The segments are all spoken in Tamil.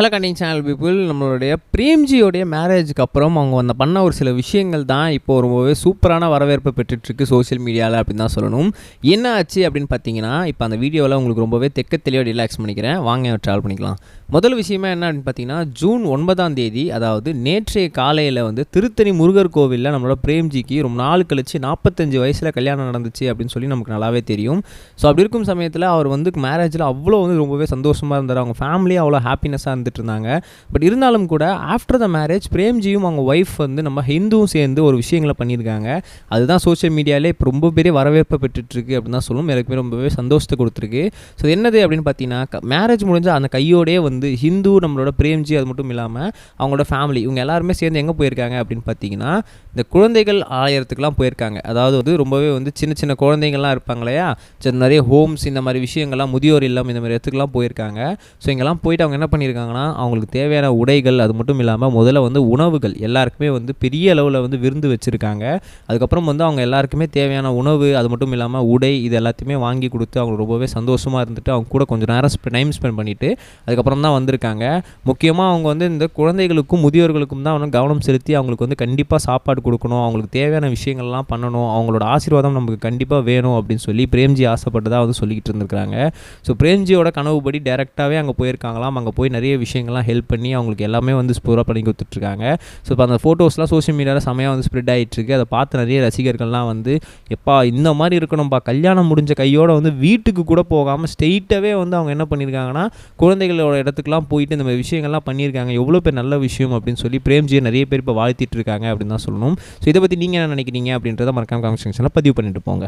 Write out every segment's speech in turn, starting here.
ஹலோ கண்டிங் சேனல் பீப்புள் நம்மளுடைய பிரேம்ஜியோடைய மேரேஜுக்கு அப்புறம் அவங்க வந்து பண்ண ஒரு சில விஷயங்கள் தான் இப்போ ரொம்பவே சூப்பரான வரவேற்பை பெற்றுட்ருக்கு சோஷியல் மீடியாவில் அப்படின்னு தான் சொல்லணும். என்ன ஆச்சு அப்படின்னு பார்த்தீங்கன்னா இப்போ அந்த வீடியோவில் உங்களுக்கு ரொம்பவே தெக்க தெளிவாக ரிலாக்ஸ் பண்ணிக்கிறேன். வாங்க ட்ராவல் பண்ணிக்கலாம். முதல் விஷயமா என்ன அப்படின்னு பார்த்தீங்கன்னா ஜூன் ஒன்பதாம் தேதி அதாவது நேற்றைய காலையில் வந்து திருத்தணி முருகர் கோவிலில் நம்மளோட பிரேம்ஜிக்கு ரொம்ப நாள் கழிச்சு நாற்பத்தஞ்சு வயசில் கல்யாணம் நடந்துச்சு அப்படின்னு சொல்லி நமக்கு நல்லாவே தெரியும். ஸோ அப்படி இருக்கும் சமயத்தில் அவர் வந்து மேரேஜில் அவ்வளோ வந்து ரொம்பவே சந்தோஷமாக இருந்தார். அவங்க ஃபேமிலி அவ்வளோ ஹாப்பினஸாக இருந்துட்டு இருந்தாங்க பட் இருந்தாலும் கூட ஆஃப்டர் த மேரேஜ் பிரேம்ஜியும் அவங்க ஒய்ஃப் வந்து நம்ம ஹிந்துவும் சேர்ந்து ஒரு விஷயங்களை பண்ணியிருக்காங்க. அதுதான் சோஷியல் மீடியாவிலே இப்போ ரொம்ப பெரிய வரவேற்பை பெற்றுட்ருக்கு அப்படின்னு தான் சொல்லும் எனக்கு ரொம்பவே சந்தோஷத்தை கொடுத்துருக்கு. ஸோ என்னது அப்படின்னு பார்த்தீங்கன்னா மேரேஜ் முடிஞ்சால் அந்த கையோடே வந்து ஹிந்து நம்மளோட பிரேம்ஜி அது மட்டும் இல்லாமல் அவங்களோட ஃபேமிலி இவங்க எல்லாருமே சேர்ந்து எங்கே போயிருக்காங்க அப்படின்னு பார்த்தீங்கன்னா இந்த குழந்தைகள் ஆலயத்துக்குலாம் போயிருக்காங்க. அதாவது வந்து ரொம்பவே வந்து சின்ன சின்ன குழந்தைங்கள்லாம் இருப்பாங்க இல்லையா? சரி நிறைய ஹோம்ஸ் இந்த மாதிரி விஷயங்கள்லாம் முதியோர் இல்லம் இந்த மாதிரி இடத்துக்குலாம் போயிருக்காங்க. ஸோ இங்கெல்லாம் போயிட்டு அவங்க என்ன பண்ணியிருக்காங்க? பண்ணுறாங்கன்னா அவங்களுக்கு தேவையான உடைகள் அது மட்டும் இல்லாமல் முதல்ல வந்து உணவுகள் எல்லாருக்குமே வந்து பெரிய அளவில் வந்து விருந்து வச்சுருக்காங்க. அதுக்கப்புறம் வந்து அவங்க எல்லாருக்குமே தேவையான உணவு அது மட்டும் இல்லாமல் உடை இது எல்லாத்தையுமே வாங்கி கொடுத்து அவங்க ரொம்பவே சந்தோஷமாக இருந்துட்டு அவங்க கூட கொஞ்சம் நேரம் டைம் ஸ்பெண்ட் பண்ணிவிட்டு அதுக்கப்புறம் தான் வந்திருக்காங்க. முக்கியமாக அவங்க வந்து இந்த குழந்தைகளுக்கும் முதியோர்களுக்கும் தான் வந்து கவனம் செலுத்தி அவங்களுக்கு வந்து கண்டிப்பாக சாப்பாடு கொடுக்கணும் அவங்களுக்கு தேவையான விஷயங்கள்லாம் பண்ணணும் அவங்களோட ஆசீர்வாதம் நமக்கு கண்டிப்பாக வேணும் அப்படின்னு சொல்லி பிரேம்ஜி ஆசைப்பட்டதாக வந்து சொல்லிக்கிட்டு இருந்திருக்காங்க ஸோ பிரேம்ஜியோட கனவுபடி டேரெக்டாகவே அங்கே போயிருக்காங்களாம். அங்கே போய் நிறைய விஷயங்கள்லாம் ஹெல்ப் பண்ணி அவங்களுக்கு எல்லாமே வந்து ஸ்பூராக பண்ணி கொடுத்துட்ருக்காங்க. ஸோ இப்போ அந்த ஃபோட்டோஸ்லாம் சோஷியல் மீடியாவில் செமையாக வந்து ஸ்ப்ரெட் ஆகிட்டுருக்கு அதை பார்த்து நிறைய ரசிகர்கள்லாம் வந்து எப்பா இந்த மாதிரி இருக்கணும்ப்பா கல்யாணம் முடிஞ்ச கையோடு வந்து வீட்டுக்கு கூட போகாமல் ஸ்ட்ரெயிட்டாகவே வந்து அவங்க என்ன பண்ணியிருக்காங்கன்னா குழந்தைகளோட இடத்துக்குலாம் போயிட்டு இந்த மாதிரி விஷயங்கள்லாம் பண்ணியிருக்காங்க எவ்வளோ பேர் நல்ல விஷயம் அப்படின்னு சொல்லி பிரேம்ஜியை நிறைய பேர் இப்போ வாழ்த்திட்டு இருக்காங்க அப்படின்னு தான் சொல்லணும். ஸோ இதை பற்றி நீங்கள் என்ன நினைக்கிறீங்க அப்படின்றத மறக்காம காமெண்ட் செக்ஷனில் பதிவு பண்ணிட்டு போங்க.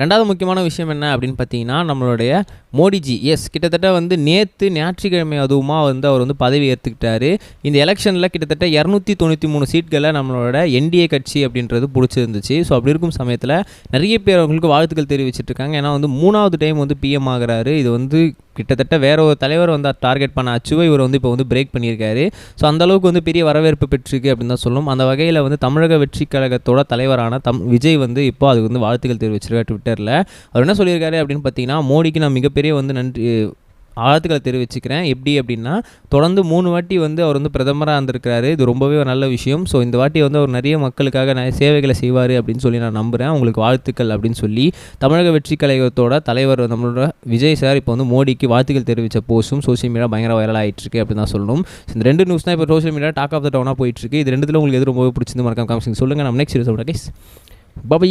ரெண்டாவது முக்கியமான விஷயம் என்ன அப்படின்னு பார்த்தீங்கன்னா நம்மளுடைய மோடிஜி எஸ் கிட்டத்தட்ட வந்து நேற்று ஞாயிற்றுக்கிழமை அதுவுமா வந்து அவர் வந்து பதவி ஏற்றுக்கிட்டாரு இந்த எலெக்ஷனில் கிட்டத்தட்ட இரநூத்தி தொண்ணூற்றி மூணு சீட்களை நம்மளோட என்டிஏ கட்சி அப்படின்றது பிடிச்சிருந்துச்சு. ஸோ அப்படி இருக்கும் சமயத்தில் நிறைய பேர் அவங்களுக்கு வாழ்த்துக்கள் தெரிவிச்சிட்ருக்காங்க ஏன்னா வந்து மூணாவது டைம் வந்து பிஎம் ஆகிறாரு. இது வந்து கிட்டத்தட்ட வேற ஒரு தலைவர் வந்து டார்கெட் பண்ண அச்சுவை இவர் வந்து இப்போ வந்து பிரேக் பண்ணியிருக்காரு. ஸோ அந்த அளவுக்கு வந்து பெரிய வரவேற்பு பெற்றிருக்கு அப்படின்னு தான் சொல்லும் அந்த வகையில் வந்து தமிழக வெற்றி கழகத்தோட தலைவரான தம் விஜய் வந்து இப்போ அதுக்கு வந்து வாழ்த்துக்கள் தெரிவிச்சிருக்காரு ட்விட்டரில் அவர் என்ன சொல்லியிருக்காரு அப்படின்னு பார்த்தீங்கன்னா மோடிக்கு நான் மிகப்பெரிய வந்து நன்றி வாழ்த்துக்களை தெரிவிச்சுக்கிறேன். எப்படி அப்படின்னா தொடர்ந்து மூணு வாட்டி வந்து அவர் வந்து பிரதமராக இருந்திருக்கிறாரு. இது ரொம்பவே ஒரு நல்ல விஷயம். ஸோ இந்த வாட்டி வந்து அவர் நிறைய மக்களுக்காக நிறைய சேவைகளை செய்வார் அப்படின்னு சொல்லி நான் நம்புகிறேன் உங்களுக்கு வாழ்த்துக்கள் அப்படின்னு சொல்லி தமிழக வெற்றி கழகத்தோட தலைவர் நம்மளோட விஜய் சார் இப்போ வந்து மோடிக்கு வாழ்த்துக்கள் தெரிவித்த போஸ்ட்டும் சோஷியல் மீடியா பயங்கர வைரல் ஆகிட்டு இருக்கு அப்படின்னு தான் சொல்லணும். இந்த ரெண்டு நியூஸ் தான் இப்போ social media talk of the டவுனாக போயிட்டு இருக்கு இது ரெண்டுத்தில் உங்களுக்கு எது ரொம்பவே பிடிச்சிருந்து மறக்காம காமிச்சிங்க சொல்லுங்கள் நம்ம நெக்ஸ்ட் சொல்கிறேன் கைஸ் பபை